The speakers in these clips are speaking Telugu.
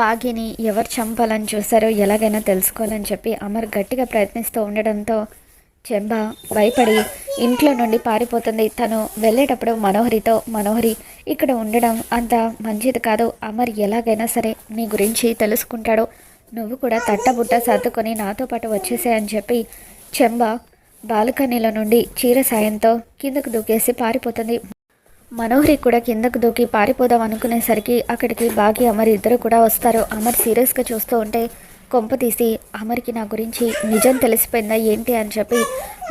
బాగిని ఎవరు చంపాలని చూసారో ఎలాగైనా తెలుసుకోవాలని చెప్పి అమర్ గట్టిగా ప్రయత్నిస్తూ ఉండడంతో చెంబ భయపడి ఇంట్లో నుండి పారిపోతుంది. తను వెళ్ళేటప్పుడు మనోహరితో మనోహరి ఇక్కడ ఉండడం అంత మంచిది కాదు. అమర్ ఎలాగైనా సరే నీ గురించి తెలుసుకుంటాడు. నువ్వు కూడా తట్టబుట్ట సర్దుకొని నాతో పాటు వచ్చేసే అని చెప్పి చెంబ బాల్కనీలో నుండి చీర సాయంతో కిందకు దూకేసి పారిపోతుంది. మనోహరి కూడా కిందకు దూకి పారిపోదాం అనుకునేసరికి అక్కడికి బాగి అమర్ ఇద్దరు కూడా వస్తారు. అమర్ సీరియస్గా చూస్తూ ఉంటే కొంప తీసి అమర్కి నా గురించి నిజం తెలిసిపోయిందా ఏంటి? అని చెప్పి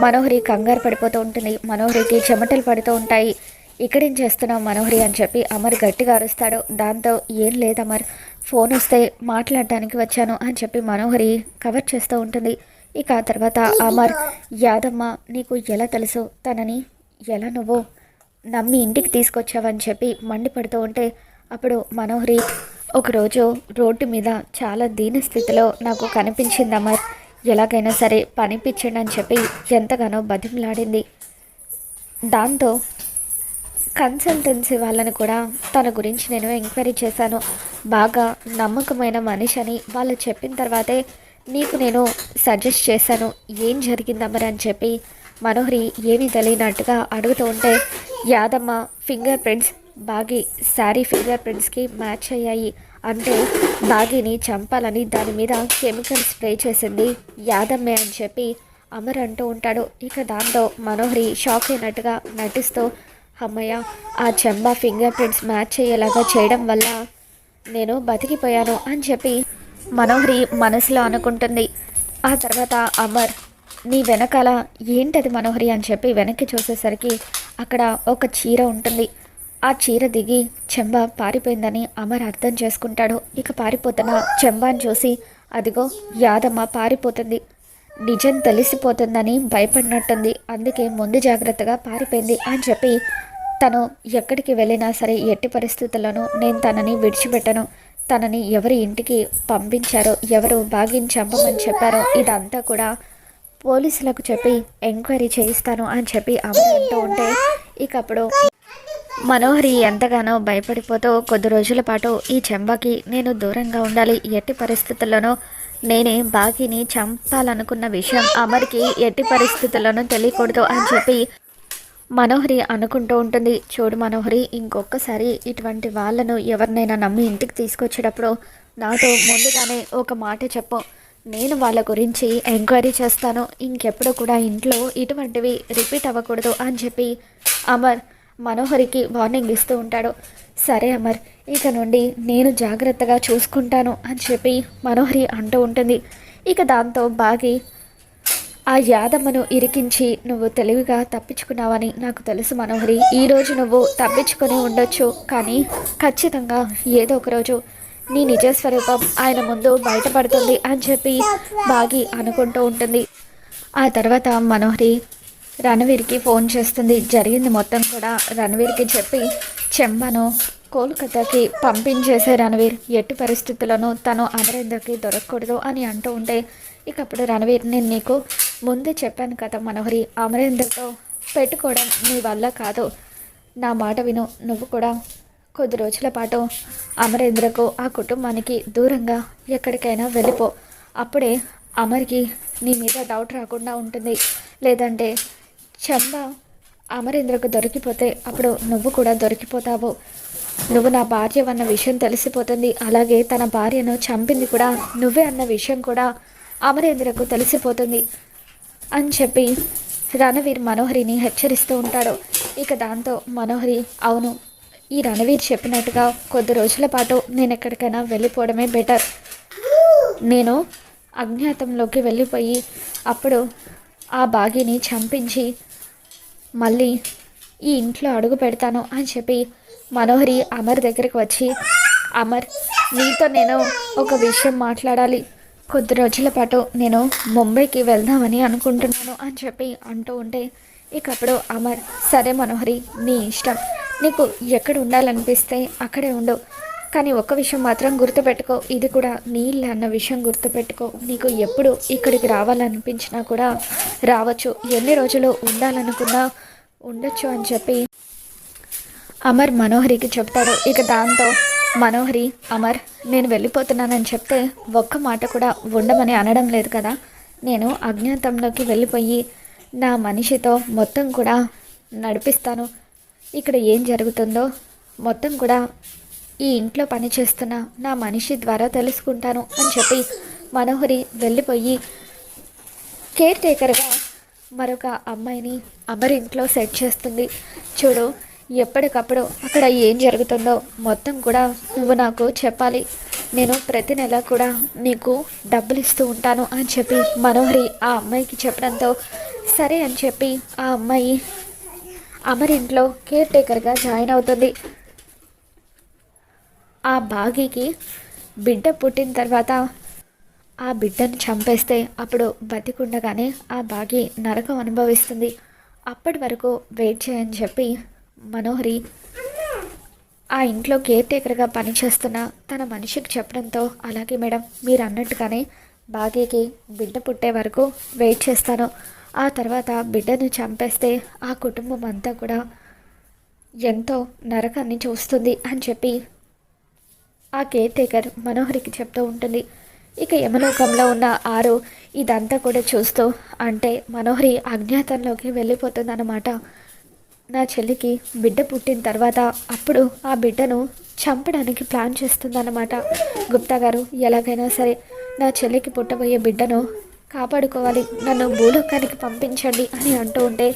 మనోహరి కంగారు పడిపోతూ ఉంటుంది. మనోహరికి చెమటలు పడుతూ ఉంటాయి. ఇక్కడేం చేస్తున్నావు మనోహరి? అని చెప్పి అమర్ గట్టిగా అరుస్తాడు. దాంతో ఏం లేదు అమర్. ఫోన్ వస్తే మాట్లాడడానికి వచ్చాను అని చెప్పి మనోహరి కవర్ చేస్తూ ఉంటుంది. ఇక ఆ తర్వాత అమర్ యాదమ్మ నీకు ఎలా తెలుసు? తనని ఎలా నువ్వు నమ్మి ఇంటికి తీసుకొచ్చావని చెప్పి మండిపడుతూ ఉంటే అప్పుడు మనోహరి ఒకరోజు రోడ్డు మీద చాలా దీన స్థితిలో నాకు కనిపించింది అమర్ ఎలాగైనా సరే పనిపించండి అని చెప్పి ఎంతగానో బతిమలాడింది. దాంతో కన్సల్టెన్సీ వాళ్ళని కూడా తన గురించి నేను ఎంక్వైరీ చేశాను. బాగా నమ్మకమైన మనిషి అని వాళ్ళు చెప్పిన తర్వాతే నీకు నేను సజెస్ట్ చేశాను. ఏం జరిగిందమ్మని అని చెప్పి మనోహరి ఏమీ తెలియనట్టుగా అడుగుతూ ఉంటే Yadamma finger prints Bagi sari finger ప్రింట్స్కి మ్యాచ్ అయ్యాయి. అంటే బాగిని చంపాలని దాని మీద కెమికల్ స్ప్రే చేసింది యాదమ్మే అని చెప్పి అమర్ అంటూ ఉంటాడు. ఇక దాంతో మనోహరి షాక్ అయినట్టుగా నటిస్తూ అమ్మయ్య ఆ చెంబా ఫింగర్ ప్రింట్స్ మ్యాచ్ అయ్యేలాగా చేయడం వల్ల నేను బతికిపోయాను అని చెప్పి మనోహరి మనసులో అనుకుంటుంది. ఆ తర్వాత అమర్ నీ వెనకాల ఏంటది మనోహరి అని చెప్పి వెనక్కి చూసేసరికి అక్కడ ఒక చీర ఉంటుంది. ఆ చీర దిగి చెంబ పారిపోయిందని అమర్ అర్థం చేసుకుంటాడు. ఇక పారిపోతున్న చెంబాని చూసి అదిగో యాదమ్మ పారిపోతుంది. నిజం తెలిసిపోతుందని భయపడినట్టుంది. అందుకే ముందు జాగ్రత్తగా పారిపోయింది అని చెప్పి తను ఎక్కడికి వెళ్ళినా సరే ఎట్టి పరిస్థితుల్లోనూ నేను తనని విడిచిపెట్టను. తనని ఎవరి ఇంటికి పంపించారో ఎవరు బాగిని చెప్పారో ఇదంతా కూడా పోలీసులకు చెప్పి ఎంక్వైరీ చేయిస్తాను అని చెప్పి అమర్ అంటూ ఉంటే ఇక అప్పుడు మనోహరి ఎంతగానో భయపడిపోతూ కొద్ది రోజుల పాటు ఈ చెంబకి నేను దూరంగా ఉండాలి. ఎట్టి పరిస్థితుల్లోనూ నేనే బాకీని చంపాలనుకున్న విషయం అమర్కి ఎట్టి పరిస్థితుల్లోనూ తెలియకూడదు అని చెప్పి మనోహరి అనుకుంటూ ఉంటుంది. చూడు మనోహరి ఇంకొకసారి ఇటువంటి వాళ్ళను ఎవరినైనా నమ్మి ఇంటికి తీసుకొచ్చేటప్పుడు నాతో ముందుగానే ఒక మాట చెప్పు. నేను వాళ్ళ గురించి ఎంక్వైరీ చేస్తాను. ఇంకెప్పుడు కూడా ఇంట్లో ఇటువంటివి రిపీట్ అవ్వకూడదు అని చెప్పి అమర్ మనోహరికి వార్నింగ్ ఇస్తూ ఉంటాడు. సరే అమర్ ఇక నుండి నేను జాగ్రత్తగా చూసుకుంటాను అని చెప్పి మనోహరి అంటూ ఉంటుంది. ఇక దాంతో బాగి ఆ యాదమ్మను ఇరికించి నువ్వు తెలివిగా తప్పించుకున్నావని నాకు తెలుసు మనోహరి. ఈరోజు నువ్వు తప్పించుకొని ఉండొచ్చు కానీ ఖచ్చితంగా ఏదో ఒక రోజు నీ నిజ స్వరూపం ఆయన ముందు బయటపడుతుంది అని చెప్పి బాగి అనుకుంటూ ఉంటుంది. ఆ తర్వాత మనోహరి రణవీర్కి ఫోన్ చేస్తుంది. జరిగింది మొత్తం కూడా రణవీర్కి చెప్పి చెంబను కోల్కతాకి పంపించేసే రణవీర్ ఎట్టి పరిస్థితుల్లోనూ తను అమరేంద్రకి దొరకకూడదు అని అంటూ ఉంటే ఇక అప్పుడు రణవీర్ నేను నీకు ముందే చెప్పాను కదా మనోహరి అమరేంద్రతో పెట్టుకోవడం నీ వల్ల కాదు. నా మాట విను నువ్వు కూడా కొద్ది రోజుల పాటు అమరేంద్రకు ఆ కుటుంబానికి దూరంగా ఎక్కడికైనా వెళ్ళిపో. అప్పుడే అమర్కి నీ మీద డౌట్ రాకుండా ఉంటుంది. లేదంటే చంబ అమరేంద్రకు దొరికిపోతే అప్పుడు నువ్వు కూడా దొరికిపోతావు. నువ్వు నా భార్య అన్న విషయం తెలిసిపోతుంది. అలాగే తన భార్యను చంపింది కూడా నువ్వే అన్న విషయం కూడా అమరేంద్రకు తెలిసిపోతుంది అని చెప్పి రణవీర్ మనోహరిని హెచ్చరిస్తూ ఉంటాడు. ఇక దాంతో మనోహరి అవును ఈ రణవీర్ చెప్పినట్టుగా కొద్ది రోజుల పాటు నేను ఎక్కడికైనా వెళ్ళిపోవడమే బెటర్. నేను అజ్ఞాతంలోకి వెళ్ళిపోయి అప్పుడు ఆ బాగిని చంపించి మళ్ళీ ఈ ఇంట్లో అడుగు పెడతాను అని చెప్పి మనోహరి అమర్ దగ్గరికి వచ్చి అమర్ నీతో నేను ఒక విషయం మాట్లాడాలి. కొద్ది రోజుల పాటు నేను ముంబైకి వెళ్దామని అనుకుంటున్నాను అని చెప్పి అంటూ ఉంటే ఇకప్పుడు అమర్ సరే మనోహరి నీ ఇష్టం. నీకు ఎక్కడ ఉండాలనిపిస్తే అక్కడే ఉండు. కానీ ఒక్క విషయం మాత్రం గుర్తుపెట్టుకో. ఇది కూడా నీళ్ళు అన్న విషయం గుర్తుపెట్టుకో. నీకు ఎప్పుడు ఇక్కడికి రావాలనిపించినా కూడా రావచ్చు. ఎన్ని రోజులు ఉండాలనుకున్నా ఉండొచ్చు అని చెప్పి అమర్ మనోహరికి చెప్తాడు. ఇక దాంతో మనోహరి అమర్ నేను వెళ్ళిపోతున్నానని చెప్తే ఒక్క మాట కూడా ఉండమని అనడం లేదు కదా. నేను అజ్ఞాతంలోకి వెళ్ళిపోయి నా మనిషితో మొత్తం కూడా నడిపిస్తాను. ఇక్కడ ఏం జరుగుతుందో మొత్తం కూడా ఈ ఇంట్లో పనిచేస్తున్న నా మనిషి ద్వారా తెలుసుకుంటాను అని చెప్పి మనోహరి వెళ్ళిపోయి కేర్ టేకర్గా మరొక అమ్మాయిని అమర్ ఇంట్లో సెట్ చేస్తుంది. చూడు ఎప్పటికప్పుడు అక్కడ ఏం జరుగుతుందో మొత్తం కూడా నువ్వు నాకు చెప్పాలి. నేను ప్రతి నెల కూడా నీకు డబ్బులు ఇస్తూ ఉంటాను అని చెప్పి మనోహరి ఆ అమ్మాయికి చెప్పడంతో సరే అని చెప్పి ఆ అమ్మాయి అమర్ ఇంట్లో కేర్ టేకర్గా జాయిన్ అవుతుంది. ఆ బాగీకి బిడ్డ పుట్టిన తర్వాత ఆ బిడ్డను చంపేస్తే అప్పుడు బతికుండగానే ఆ బాగి నరకం అనుభవిస్తుంది. అప్పటి వరకు వెయిట్ చేయని చెప్పి మనోహరి ఆ ఇంట్లో కేర్ టేకర్గా పనిచేస్తున్న తన మనిషికి చెప్పడంతో అలాగే మేడం మీరు అన్నట్టుగానే బాగీకి బిడ్డ పుట్టే వరకు వెయిట్ చేస్తాను. ఆ తర్వాత బిడ్డను చంపేస్తే ఆ కుటుంబం అంతా కూడా ఎంతో నరకాన్ని చూస్తుంది అని చెప్పి ఆ కేర్ టేకర్ మనోహరికి చెప్తూ ఉంటుంది. ఇక యమలోకంలో ఉన్న ఆరు ఇదంతా కూడా చూస్తూ అంటే మనోహరి అజ్ఞాతంలోకి వెళ్ళిపోతుందన్నమాట. నా చెల్లికి బిడ్డ పుట్టిన తర్వాత అప్పుడు ఆ బిడ్డను చంపడానికి ప్లాన్ చేస్తుందన్నమాట. గుప్తా గారు ఎలాగైనా సరే నా చెల్లికి పుట్టబోయే బిడ్డను కాపాడుకోవాలి. నన్ను భూలోకానికి పంపించండి అని అంటూ ఉంటే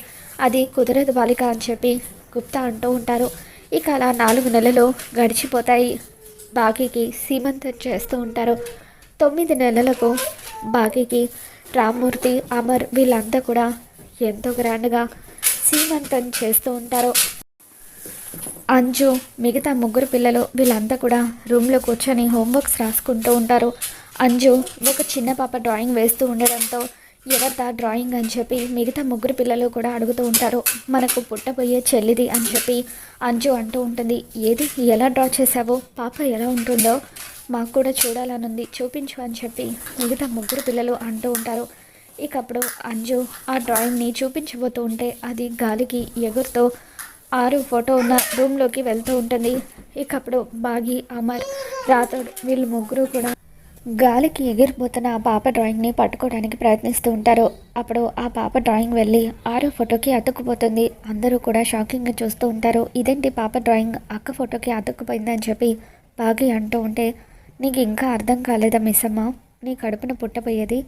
అది కుదరదు బాలిక అని చెప్పి గుప్తా అంటూ ఉంటారు. ఇక అలా నాలుగు నెలలు గడిచిపోతాయి. బాకీకి సీమంతం చేస్తూ ఉంటారు. తొమ్మిది నెలలకు బాకీకి రామ్మూర్తి అమర్ వీళ్ళంతా కూడా ఎంతో గ్రాండ్గా సీమంతం చేస్తూ ఉంటారు. అంజు మిగతా ముగ్గురు పిల్లలు వీళ్ళంతా కూడా రూమ్లో కూర్చొని హోంవర్క్స్ రాసుకుంటూ ఉంటారు. అంజు ఒక చిన్న పాప డ్రాయింగ్ వేస్తూ ఉండడంతో ఎవరిదా డ్రాయింగ్ అని చెప్పి మిగతా ముగ్గురు పిల్లలు కూడా అడుగుతూ ఉంటారు. మనకు పుట్టబోయే చెల్లిది అని చెప్పి అంజు అంటూ ఉంటుంది. ఏది? ఎలా డ్రా చేసావో పాప ఎలా ఉంటుందో మాకు కూడా చూడాలనుంది. చూపించు అని చెప్పి మిగతా ముగ్గురు పిల్లలు అంటూ ఉంటారు. ఇక అప్పుడు అంజు ఆ డ్రాయింగ్ని చూపించబోతూ ఉంటే అది గాలికి ఎగురుతో ఆరు ఫోటో ఉన్న రూమ్లోకి వెళ్తూ ఉంటుంది. ఇకప్పుడు బాగి అమర్ రాథోడ్ వీళ్ళు ముగ్గురు కూడా గాలికి ఎగిరిపోతున్న ఆ పాప డ్రాయింగ్ని పట్టుకోవడానికి ప్రయత్నిస్తూ ఉంటారు. అప్పుడు ఆ పాప డ్రాయింగ్ వెళ్ళి ఆరో ఫోటోకి అతుక్కుపోతుంది. అందరూ కూడా షాకింగ్గా చూస్తూ ఉంటారు. ఇదేంటి పాప డ్రాయింగ్? అక్క ఫోటోకి అతుక్కుపోయిందని చెప్పి బాగి అంటూ ఉంటే నీకు ఇంకా అర్థం కాలేదా మిస్ అమ్మ నీ కడుపున పుట్టబోయేది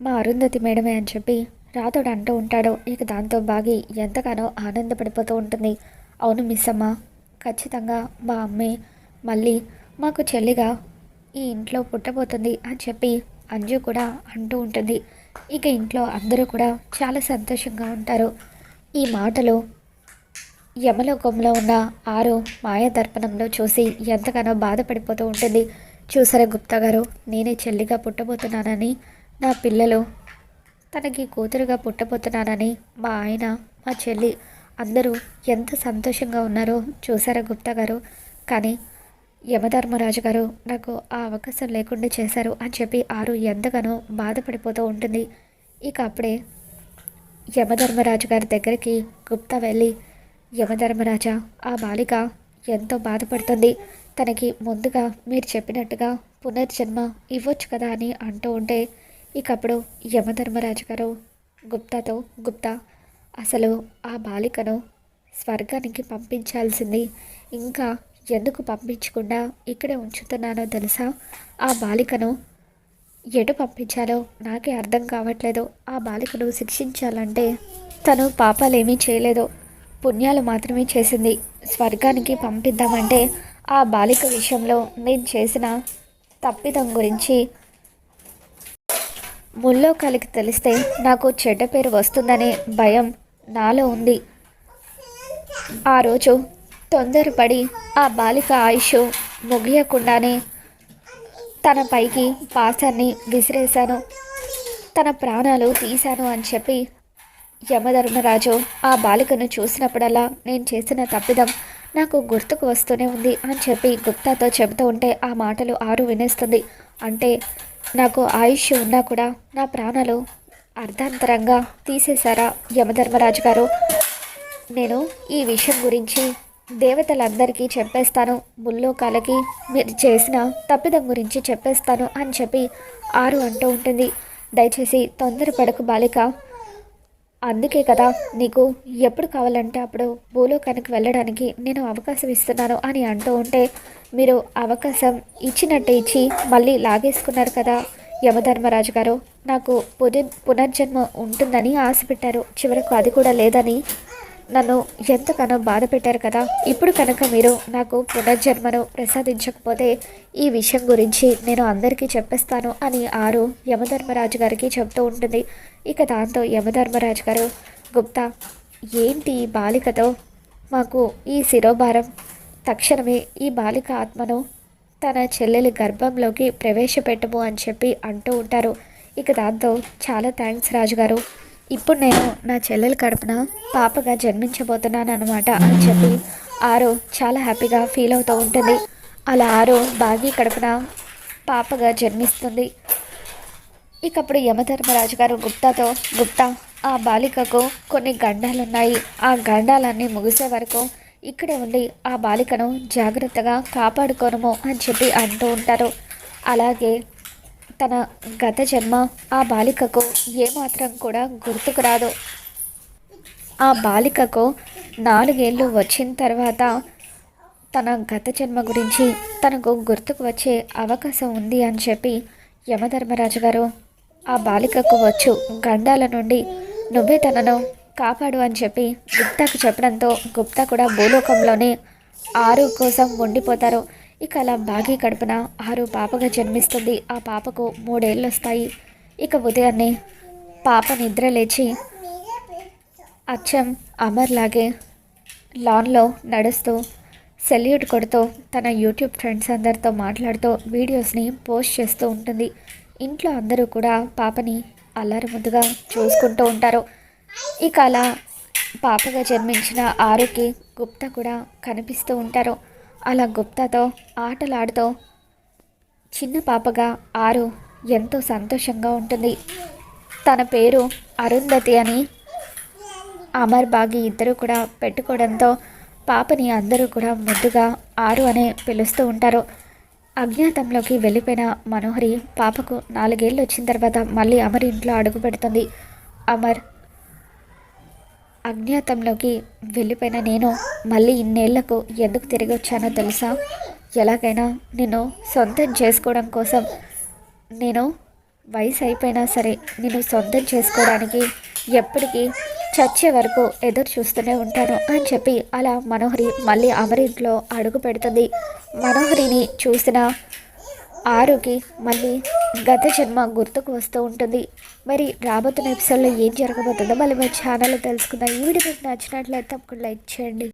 మా అరుంధతి మేడమే అని చెప్పి రాతోడు అంటూ ఉంటాడు. ఇక దాంతో బాగి ఎంతగానో ఆనందపడిపోతూ ఉంటుంది. అవును మిస్ అమ్మ ఖచ్చితంగా మా అమ్మే మళ్ళీ మాకు చెల్లిగా ఈ ఇంట్లో పుట్టబోతుంది అని చెప్పి అంజు కూడా అంటూ ఉంటుంది. ఇక ఇంట్లో అందరూ కూడా చాలా సంతోషంగా ఉంటారు. ఈ మాటలు యమలోకంలో ఉన్న ఆరు మాయాదర్పణంలో చూసి ఎంతగానో బాధపడిపోతూ ఉంటుంది. చూసారా గుప్తా గారు నేనే చెల్లిగా పుట్టబోతున్నానని నా పిల్లలు తనకి కూతురుగా పుట్టబోతున్నానని మా ఆయన మా చెల్లి అందరూ ఎంత సంతోషంగా ఉన్నారో చూసారా గుప్తా గారు. కానీ యమధర్మరాజు గారు నాకు ఆ అవకాశం లేకుండా చేశారు అని చెప్పి ఆరు ఎంతగానో బాధపడిపోతూ ఉంటుంది. ఇక అప్పుడే యమధర్మరాజు గారి దగ్గరికి గుప్తా వెళ్ళి యమధర్మరాజా ఆ బాలిక ఎంతో బాధపడుతుంది. తనకి ముందుగా మీరు చెప్పినట్టుగా పునర్జన్మ ఇవ్వచ్చు కదా అని అంటూ ఉంటే ఇకప్పుడు యమధర్మరాజు గారు గుప్తాతో గుప్తా అసలు ఆ బాలికను స్వర్గానికి పంపించాల్సింది ఇంకా ఎందుకు పంపించకుండా ఇక్కడే ఉంచుతున్నానో తెలుసా? ఆ బాలికను ఎటు పంపించాలో నాకే అర్థం కావట్లేదు. ఆ బాలికను శిక్షించాలంటే తను పాపాలేమీ చేయలేదు. పుణ్యాలు మాత్రమే చేసింది. స్వర్గానికి పంపిద్దామంటే ఆ బాలిక విషయంలో నేను చేసిన తప్పిదం గురించి ముల్లోకాలికి తెలిస్తే నాకు చెడ్డ పేరు వస్తుందనే భయం నాలో ఉంది. ఆ రోజు తొందరపడి ఆ బాలిక ఆయుష్ ముగియకుండానే తన పైకి పాసాన్ని విసిరేశాను. తన ప్రాణాలు తీశాను అని చెప్పి యమధర్మరాజు ఆ బాలికను చూసినప్పుడల్లా నేను చేసిన తప్పిదం నాకు గుర్తుకు వస్తూనే ఉంది అని చెప్పి గుప్తాతో చెబుతూ ఉంటే ఆ మాటలు ఆరు వినేస్తుంది. అంటే నాకు ఆయుష్ ఉన్నా కూడా నా ప్రాణాలు అర్ధాంతరంగా తీసేశారా యమధర్మరాజు గారు? నేను ఈ విషయం గురించి దేవతలందరికీ చెప్పేస్తాను ముల్లోకాలకి మీరు చేసిన తప్పిదం గురించి చెప్పేస్తాను అని చెప్పి ఆరు అంటూ ఉంటుంది. దయచేసి తొందరపడకు బాలిక. అందుకే కదా నీకు ఎప్పుడు కావాలంటే అప్పుడు భూలోకానికి వెళ్ళడానికి నేను అవకాశం ఇస్తున్నాను అని అంటూ ఉంటే మీరు అవకాశం ఇచ్చినట్టు ఇచ్చి మళ్ళీ లాగేసుకున్నారు కదా యమధర్మరాజు గారు. నాకు పునర్ పునర్జన్మ ఉంటుందని ఆశ పెట్టారు చివరకు అది కూడా లేదని నన్ను ఎంతగానో బాధ పెట్టారు కదా. ఇప్పుడు కనుక మీరు నాకు పునర్జన్మను ప్రసాదించకపోతే ఈ విషయం గురించి నేను అందరికీ చెప్పేస్తాను అని ఆరు యమధర్మరాజు గారికి చెప్తూ ఉంటుంది. ఇక దాంతో యమధర్మరాజు గారు గుప్తా ఏంటి ఈ బాలికతో? మాకు ఈ శిరోభారం. తక్షణమే ఈ బాలిక ఆత్మను తన చెల్లెలి గర్భంలోకి ప్రవేశపెట్టము అని చెప్పి అంటూ ఉంటారు. ఇక దాంతో చాలా థ్యాంక్స్ రాజుగారు. ఇప్పుడు నేను నా చెల్లెలు కడుపున పాపగా జన్మించబోతున్నాను అనమాట అని చెప్పి ఆరు చాలా హ్యాపీగా ఫీల్ అవుతూ ఉంటుంది. అలా ఆరు బాగి కడుపున పాపగా జన్మిస్తుంది. ఇకప్పుడు యమధర్మరాజు గారు గుప్తాతో గుప్తా ఆ బాలికకు కొన్ని గండాలున్నాయి. ఆ గండాలన్నీ ముగిసే వరకు ఇక్కడే ఉండి ఆ బాలికను జాగ్రత్తగా కాపాడుకోనము అని చెప్పి అంటూ ఉంటారు. అలాగే తన గత జన్మ ఆ బాలికకు ఏమాత్రం కూడా గుర్తుకు రాదు. ఆ బాలికకు నాలుగేళ్ళు వచ్చిన తర్వాత తన గత జన్మ గురించి తనకు గుర్తుకు వచ్చే అవకాశం ఉంది అని చెప్పి యమధర్మరాజు గారు ఆ బాలికకు వచ్చు గండాల నుండి నువ్వే తనను కాపాడు అని చెప్పి గుప్తాకు చెప్పడంతో గుప్తా కూడా భూలోకంలోనే ఆరు కోసం ఉండిపోతారు. ఇక అలా బాగి కడుపున ఆరు పాపగా జన్మిస్తుంది. ఆ పాపకు మూడేళ్ళు వస్తాయి ఇక ఉదయాన్నే పాప నిద్ర లేచి అచ్చం అమర్లాగే లాన్లో నడుస్తూ సెల్యూట్ కొడుతూ తన యూట్యూబ్ ఫ్రెండ్స్ అందరితో మాట్లాడుతూ వీడియోస్ని పోస్ట్ చేస్తూ ఉంటుంది. ఇంట్లో అందరూ కూడా పాపని అల్లరి ముద్దుగా చూసుకుంటూ ఉంటారు. ఇక అలా పాపగా జన్మించిన ఆరుకి గుప్తా కూడా కనిపిస్తూ ఉంటారు. అలా గుప్తాతో ఆటలాడుతూ చిన్న పాపగా ఆరు ఎంతో సంతోషంగా ఉంటుంది. తన పేరు అరుంధతి అని అమర్ బాగి ఇద్దరు కూడా పెట్టుకోవడంతో పాపని అందరూ కూడా ముద్దుగా ఆరు అనే పిలుస్తూ ఉంటారు. అజ్ఞాతంలోకి వెళ్ళిపోయిన మనోహరి పాపకు నాలుగేళ్ళు వచ్చిన తర్వాత మళ్ళీ అమర్ ఇంట్లో అడుగు పెడుతుంది. అమర్ అజ్ఞాతంలోకి వెళ్ళిపోయిన నేను మళ్ళీ ఇన్నేళ్ళకు ఎందుకు తిరిగి వచ్చానో తెలుసా? ఎలాగైనా నేను సొంతం చేసుకోవడం కోసం నేను వయసు అయిపోయినా సరే నేను సొంతం చేసుకోవడానికి ఎప్పటికీ చచ్చే వరకు ఎదురు చూస్తూనే ఉంటాను అని చెప్పి అలా మనోహరి మళ్ళీ అమరింట్లో అడుగు పెడుతుంది. మనోహరిని చూసిన ఆరుకి మళ్ళీ గత జన్మ గుర్తుకు వస్తూ ఉంటుంది. మరి రాబోతున్న ఎపిసోడ్లో ఏం జరగబోతుందో మళ్ళీ మా ఛానల్లో తెలుసుకుందాం. ఈ వీడియో మీకు నచ్చినట్లయితే తప్పకుండా లైక్ చేయండి.